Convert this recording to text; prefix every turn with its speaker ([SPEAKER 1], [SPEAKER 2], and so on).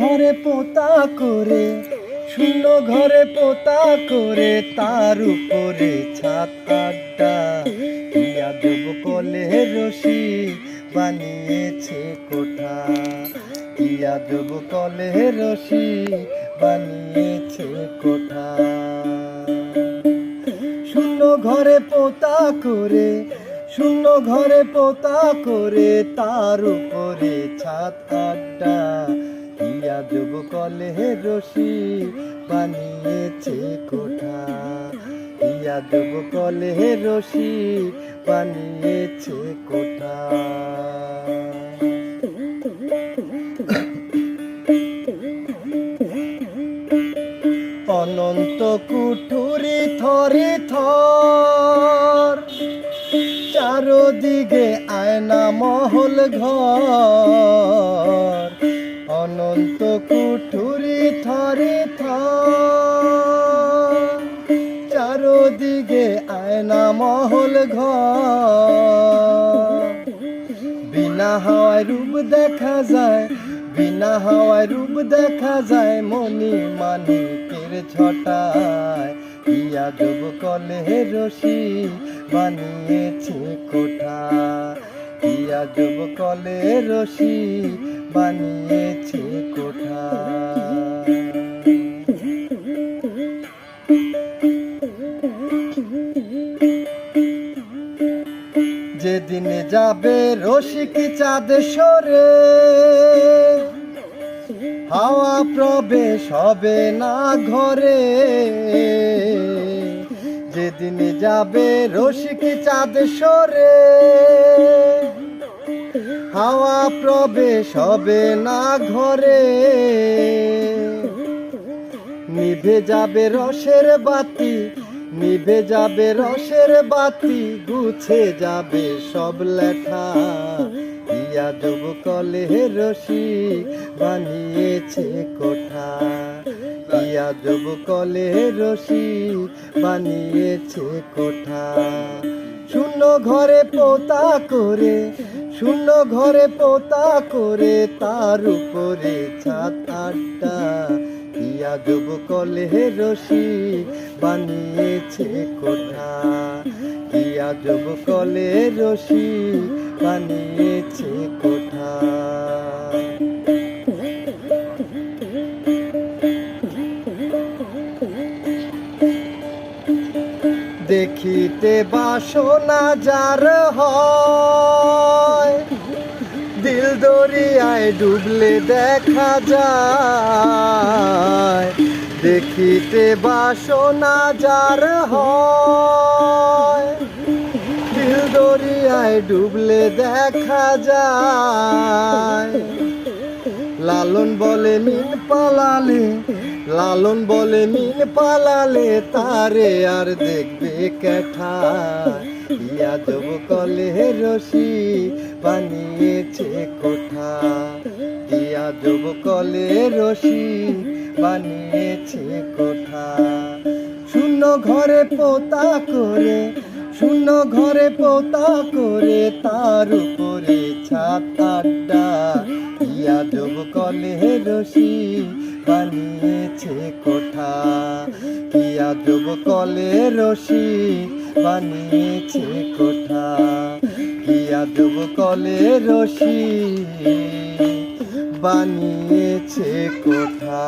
[SPEAKER 1] ঘরে পোতা করে, শূন্য ঘরে পোতা করে, তার উপরে ছাদ আড্ডা ইয়া দেব কলে রশি বানিয়েছে কোঠা। ইয়া দেব কলে রশি বানিয়েছে কোঠা। শূন্য ঘরে পোতা করে, শূন্য ঘরে পোতা করে, তার উপরে ছাদ ইয়া দেব কলে রশি, বানিয়েছে কোঠা। ইয়া দেব কলে রশি, বানিয়েছে কোঠা। অনন্ত কুঠুরি থরে থর চারোদিকে আয়না মহল ঘর। অনন্ত কুঠুরি থরে থর চারোদিকে আয়না মহল বিনা হাওয়ায় রূপ দেখা যায়, বিনা হাওয়ায় রূপ দেখা যায়, মনি মানিকের ছটায়। ইয়া দেব কলে রশি বানিয়েছে কোঠা। ইয়া কলে রশি, বানিয়েছে কোঠা যেদিন যাবে রসিক চাঁদ সরে, হাওয়া প্রবেশ হবে না ঘরে। যেদিন যাবে রসিক চাঁদ সরে হাওয়া প্রবেশ হবে না ঘরে। নিভে যাবে রসের বাতি, নিভে যাবে রসের বাতি, গুছে যাবে সব লেখা ইয়া দেব কলে রসি বানিয়েছে কোঠা। ইয়া দেব কলে রসি বানিয়েছে কোঠা। শূন্য ঘরে পোতা করে শূন্য ঘরে পোতা করে তার উপরে আড্ডা ইয়া দেব কলে রশি বানিয়েছে কোঠা। ইয়া দেব কলে রশি বানিয়েছে কোঠা। দেখিতে বাসনা যার হয় দরিয়ায় ডুবলে দেখা যায়। দেখিতে বাসনা যার হয় দরিয়ায় ডুবলে দেখা যায়। লালন বলে মিন পালালে, লালন বলে মিন পালালে তারে আর দেখবে কেঠা ইয়া দেব কলে রশি বানিয়েছে কোঠা। ইয়া দেব কলে রশি বানিয়েছে কোঠা। শূন্য ঘরে পোতা করে, শূন্য ঘরে পোতা করে, তার উপরে ছাদ আড্ডা। ইয়া কলে রশি বানিয়েছে কোঠা। ইয়া দেব কলে রশি বানিয়েছে কোঠা। ইয়াদব কলে রশি বানিয়েছে কোঠা